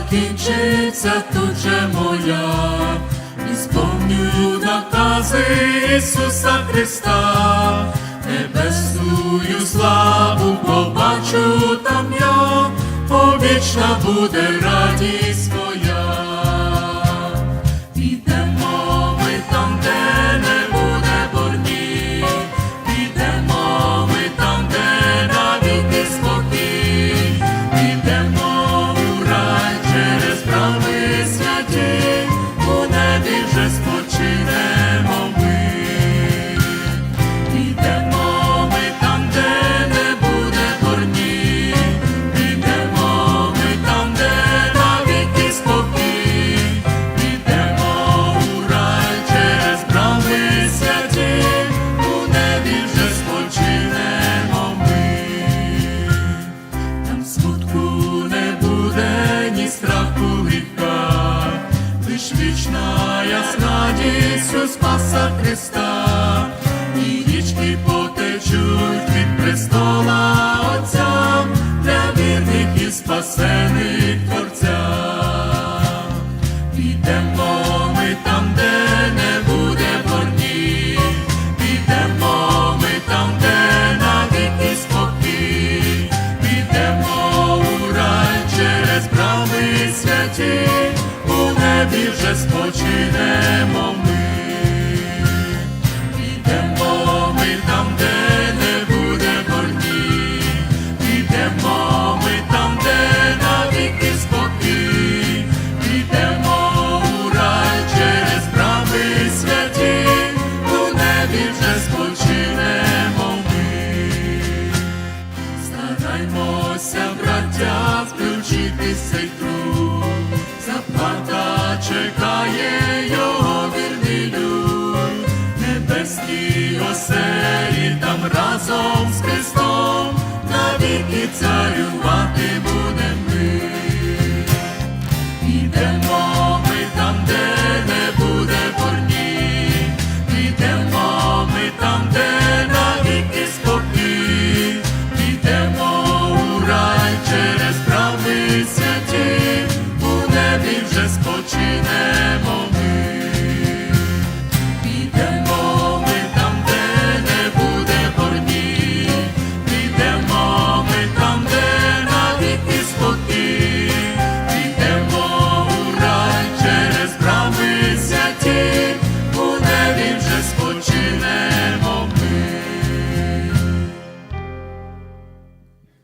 закінчиться тут же моя, і сповню накази Ісуса Христа, небесную славу побачу там я, повічна буде радість Спаса Христа, і річки потечуть від престола Отця для вірних і спасених Творця. Підемо ми там, де не буде борні, підемо ми там, де навіки спокій, підемо у рай через брами святі, у небі вже спочинемо ми. царювати будем ми. Ідемо